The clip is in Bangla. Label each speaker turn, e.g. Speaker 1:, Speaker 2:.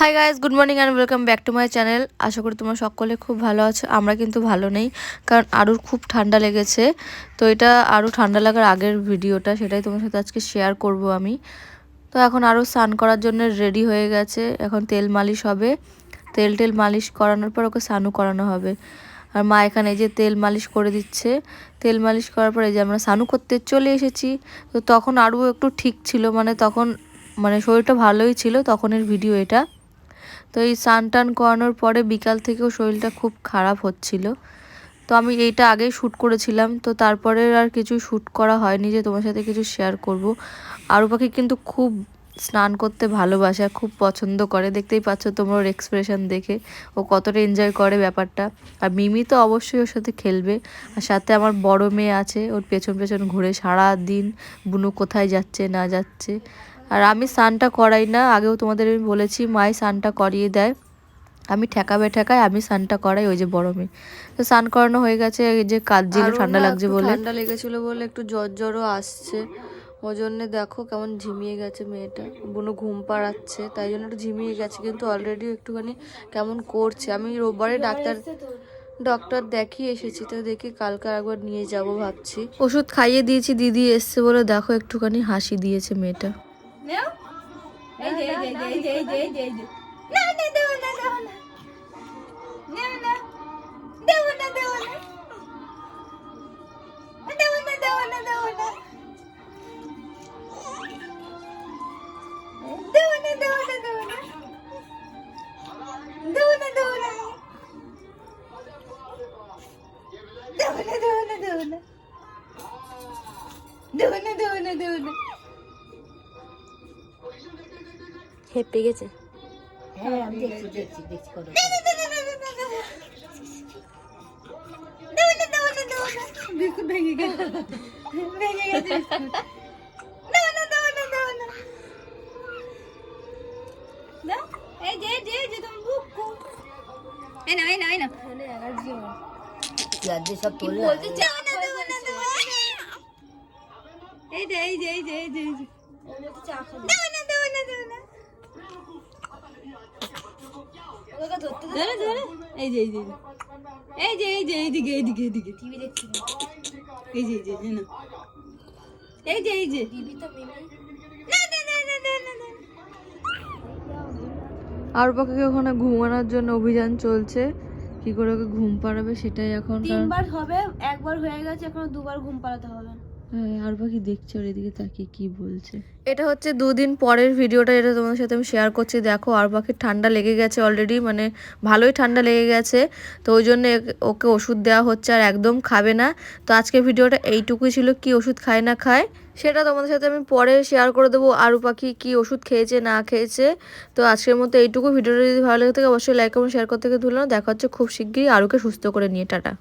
Speaker 1: Hi guys good morning and welcome back to my channel আশা করি তোমরা সকলে খুব ভালো আছো, আমরা কিন্তু ভালো নেই, কারণ আরুর খুব ঠান্ডা লেগেছে। তো এটা আরও ঠান্ডা লাগার আগের ভিডিওটা, সেটাই তোমার সাথে আজকে শেয়ার করব আমি। তো এখন আরও স্নান করার জন্য রেডি হয়ে গেছে, এখন তেল মালিশ হবে। তেল টেল মালিশ করানোর পর ওকে স্নানও করানো হবে। আর মা এখানে এই যে তেল মালিশ করে দিচ্ছে, তেল মালিশ করার পর এই যে আমরা স্নানু করতে চলে এসেছি। তো তখন আরও একটু ঠিক ছিল মানে তখন মানে শরীরটা ভালোই ছিল, তখনের ভিডিও এটা। তো এই স্নান টান করানোর পরে বিকাল থেকেও শরীরটা খুব খারাপ হচ্ছিল। তো আমি এইটা আগেই শ্যুট করেছিলাম। তো তারপরে আর কিছু শ্যুট করা হয়নি যে তোমার সাথে কিছু শেয়ার করব। আরও পাখি কিন্তু খুব স্নান করতে ভালোবাসে খুব পছন্দ করে। দেখতেই পাচ্ছ তোমার ওর এক্সপ্রেশন দেখে। ও কতটা এনজয় করে ব্যাপারটা। আর মিমি তো অবশ্যই ওর সাথে খেলবে। আর সাথে আমার বড় মেয়ে আছে। ওর পেছন পেছন ঘুরে সারা দিন বুনু কোথায় যাচ্ছে না যাচ্ছে। আর আমি স্নানটা করাই না আগেও তোমাদের আমি বলেছি মাই স্নানটা করিয়ে দেয়। আমি ঠেকাবে ঠেকায় আমি স্নানটা করাই ওই যে বড় মেয়ে। তো স্নান করানো হয়ে গেছে এই যে কাজগুলো ঠান্ডা লাগছে বলে। ঠান্ডা লেগেছিল বলে একটু জ্বর জ্বরও আসছে। ওই জন্য দেখো কেমন ঝিমিয়ে গেছে মেয়েটা। বুনো ঘুম পাড়াচ্ছে তাই জন্য একটু ঝিমিয়ে গেছে কিন্তু অলরেডি একটুখানি কেমন করছে। আমি রোববারে ডাক্তার ডক্টর দেখিয়ে এসেছি তো দেখি কালকে একবার নিয়ে যাব ভাবছি। ওষুধ খাইয়ে দিয়েছি দিদি এসছে বলে দেখো একটুখানি হাসি দিয়েছে মেয়েটা।
Speaker 2: নাও এই যে এই যে এই যে এই যে এই যে এই যে না না দেও না দেও না না না দেও না দেও না দেও না দেও না দেও না দেও না দেও না দেও না দেও না দেও না দেও না দেও না দেও না দেও না দেও না দেও না
Speaker 1: হেপে গেছে
Speaker 3: হ্যাঁ আমি দেখছি দেখছি দেখছি করো
Speaker 2: বিস্কুট ভেঙে গেছে ভেঙে গেছে বিস্কুট দাও না দাও না দাও না দাও এই যে এই যে এই যে তুমি বুক এই না এই না এই না
Speaker 3: পেঁয়াজ সব তোল না
Speaker 2: বলতে চাও না দাও না দাও এই যে এই যে এই যে এই যে এই যে দাও না দাও না দাও না ধরে ধরে। এই যে এই যে এই যে। এই যে এইদিকে এইদিকে এইদিকে টিভি দেখছি। এই যে এই যে এই এই যে এই যে। টিভি তো না না না না না না না।
Speaker 1: আর পাখিকে ওখানে ঘুমানোর জন্য অভিযান চলছে। কি করে ওকে ঘুম পাড়াবে সেটাই এখন
Speaker 4: তিনবার হবে একবার হয়ে গেছে এখন দুবার ঘুম পাড়াতে হবে।
Speaker 1: আর পাখি দেখছে ওর এদিকে তাকিয়ে কি বলছে। এটা হচ্ছে দুদিন পরের ভিডিওটা, এটা তোমাদের সাথে আমি শেয়ার করছি। দেখো, আর পাখির ঠান্ডা লেগে গেছে অলরেডি মানে ভালোই ঠান্ডা লেগে গেছে। তো ওই জন্য ওকে ওষুধ দেওয়া হচ্ছে আর একদম খাবে না। তো আজকের ভিডিওটা এইটুকুই ছিল, কি ওষুধ খায় না খায়, সেটা তোমাদের সাথে আমি পরে শেয়ার করে দেবো। আরু পাখি কি ওষুধ খেয়েছে, না খেয়েছে, তো আজকের মতো এইটুকু। ভিডিওটা যদি ভালো লাগে থাকে, অবশ্যই লাইক এবং শেয়ার করতে ভুলো না। দেখা হচ্ছে খুব শিগগিরই আরুকে সুস্থ করে নিয়ে, টাটা।